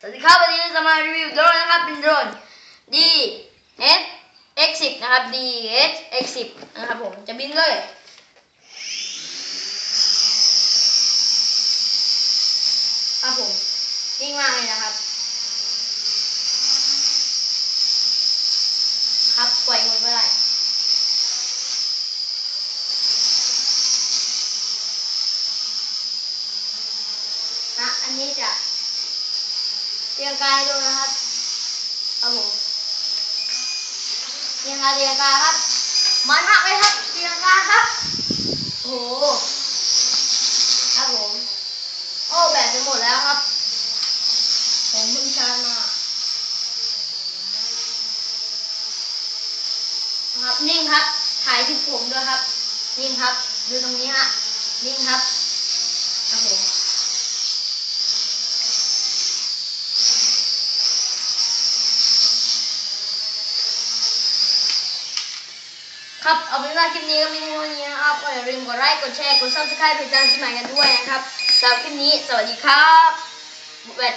สวัสดีครับวันนี้จะมารีวิวโดรนนะครับเป็นโดรน D S X 10นะครับ D S X 10นะครับผมจะบินเลยครับผมนิ่งมากเลยนะครับ ครับปล่อยมือก็ได้นะอันนี้จะ เตียงกายดูนะครับครับผมเตียงกายเตียงกายครับมันหักเลยครับเตียงกายครับโอ้โหครับผมโอ้แบตจะหมดแล้วครับ ผมเพิ่งชาร์จมาครับนิ่งครับถ่ายคลิปผมด้วยครับ นิ่งครับดูตรงนี้ฮะนิ่งครับผม ครับ เอาเป็นว่าคลิปนี้ก็มีเท่านี้นะครับก็อย่าลืมกดไลค์กดแชร์กดซับสไครป์เพจจานสมัยกันด้วยนะครับสำหรับคลิปนี้สวัสดีครับ